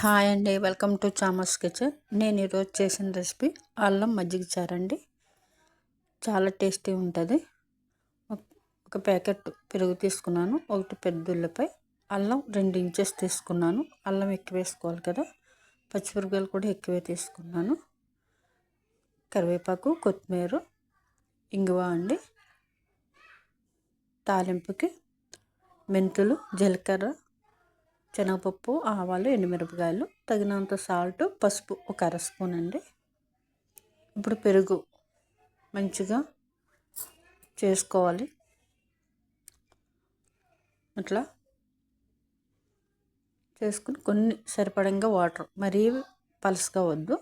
Hi అండి welcome to చామస్ kitchen. నేను ఈరోజు చేసిన రెసిపీ అల్లం మజ్జిగ చారండి చాలా టేస్టీ ఉంటుంది. ఒక ప్యాకెట్ పెరుగు తీసుకున్నాను ఒకటి పెద్ద ఉల్లిపాయ అల్లం రెండు ఇంచెస్ తీసుకున్నాను. అల్లం ఎక్కువ వేసుకోవాలి కదా పచ్చిమిరపకాయలు కూడా ఎక్కువే తీసుకున్నాను. కరివేపాకు కొత్తిమీర ఇంగువ అండి. తాలింపుకి మెంతులు జీలకర్ర శనగపప్పు ఆవాలు ఎండుమిరపకాయలు తగినంత సాల్ట్ పసుపు ఒక అర స్పూన్ అండి. ఇప్పుడు పెరుగు మంచిగా చేసుకోవాలి. అట్లా చేసుకుని కొన్ని సరిపడంగా వాటర్ మరీ పలసగా వద్దు.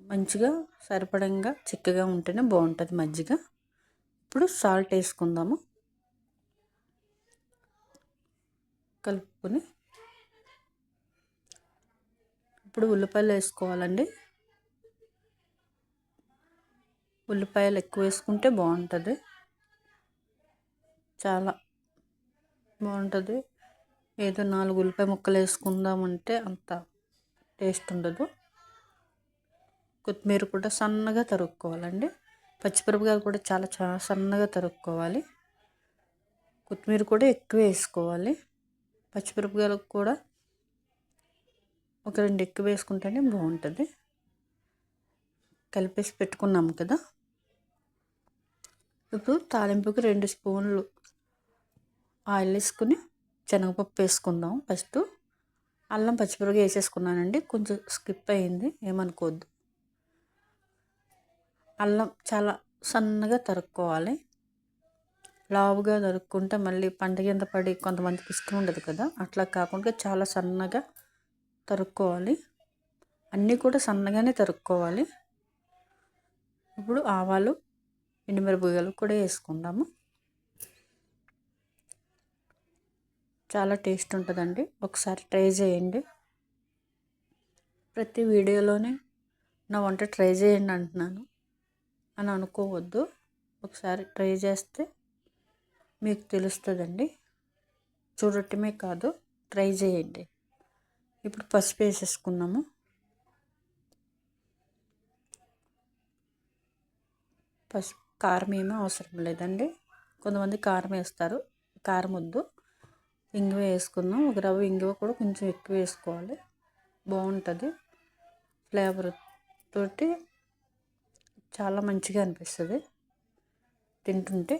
మంచిగా సరిపడంగా చిక్కగా ఉంటేనే బాగుంటుంది మజ్జిగ. ఇప్పుడు సాల్ట్ వేసుకుందాము. కలుపుకొని ఇప్పుడు ఉల్లిపాయలు వేసుకోవాలండి. ఉల్లిపాయలు ఎక్కువ వేసుకుంటే బాగుంటుంది. చాలా బాగుంటుంది. ఏదో నాలుగు ఉల్లిపాయ ముక్కలు వేసుకుందామంటే అంత టేస్ట్ ఉండదు. కొత్తిమీర కూడా సన్నగా తరుక్కోవాలండి. పచ్చిమిరపకాయలు కూడా చాలా చాలా సన్నగా తరుక్కోవాలి. కొత్తిమీర కూడా ఎక్కువ వేసుకోవాలి. పచ్చిమిరపకాయలకు కూడా ఒక రెండు ఎక్కువ వేసుకుంటేనే బాగుంటుంది. కలిపేసి పెట్టుకున్నాము కదా. ఇప్పుడు తాలింపుకి రెండు స్పూన్లు ఆయిల్ వేసుకుని శనగపప్పు వేసుకుందాం. ఫస్ట్ అల్లం పచ్చిమిరపకాయ వేసేసుకున్నానండి. కొంచెం స్కిప్ అయింది ఏమనుకోవద్దు. అల్లం చాలా సన్నగా తరుక్కోవాలి. లావుగా దొరుకుంటే మళ్ళీ పంట కింద పడి కొంతమందికి ఇష్టం ఉండదు కదా. అట్లా కాకుండా చాలా సన్నగా తరుక్కోవాలి. అన్నీ కూడా సన్నగానే తరుక్కోవాలి. ఇప్పుడు ఆవాలు ఎండుమిరపకాయలు కూడా వేసుకుందాము. చాలా టేస్ట్ ఉంటుందండి. ఒకసారి ట్రై చేయండి. ప్రతి వీడియోలోనే నా వంట ట్రై చేయండి అంటున్నాను. అని అనుకోవద్దు. ఒకసారి ట్రై చేస్తే మీకు తెలుస్తుందండి. చూడటమే కాదు ట్రై చేయండి. ఇప్పుడు పసుపు వేసేసుకున్నాము పసుపు కారం ఏమీ అవసరం లేదండి. కొంతమంది కారం వేస్తారు కారం వద్దు. ఇంగువ వేసుకున్నాం ఒక రవ్వ ఇంగువ కూడా కొంచెం ఎక్కువ వేసుకోవాలి. బాగుంటుంది. ఫ్లేవర్ తోటి చాలా మంచిగా అనిపిస్తుంది. తింటుంటే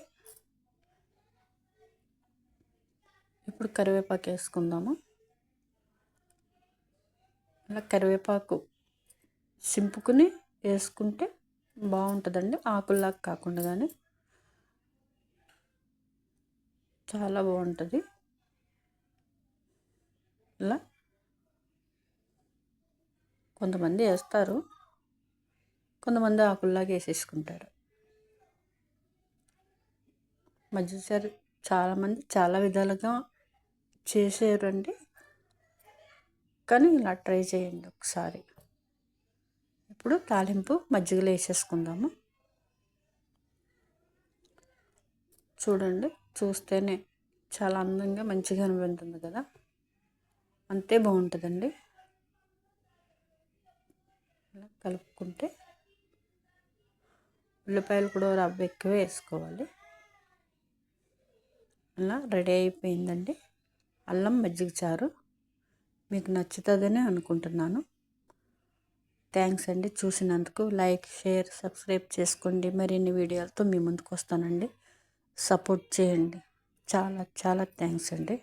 ఇప్పుడు కరివేపాకు వేసుకుందాము. అలా కరివేపాకు సింపుకుని వేసుకుంటే బాగుంటుందండి. ఆకుల్లాగా కాకుండా కానీ చాలా బాగుంటుంది. ఇలా కొంతమంది వేస్తారు. కొంతమంది ఆకుల్లాగా వేసేసుకుంటారు. మధ్యసారి చాలామంది చాలా విధాలుగా చేసేరండి కానీ ఇలా ట్రై చేయండి ఒకసారి. ఇప్పుడు తాలింపు మజ్జిగలో వేసేసుకుందాము. చూడండి చూస్తేనే చాలా అందంగా మంచిగా అనిపిస్తుంది కదా. అంతే బాగుంటుందండి. ఇలా కలుపుకుంటే ఉల్లిపాయలు కూడా రవ్వ ఎక్కువ వేసుకోవాలి. అలా రెడీ అయిపోయిందండి. అల్లం మజ్జిగ చారు మీకు నచ్చుతుందని అనుకుంటున్నాను. థ్యాంక్స్ అండి. చూసినందుకు లైక్ షేర్ సబ్స్క్రైబ్ చేసుకోండి. మరిన్ని వీడియోలతో మీ ముందుకు వస్తానండి. సపోర్ట్ చేయండి. చాలా చాలా థ్యాంక్స్ అండి.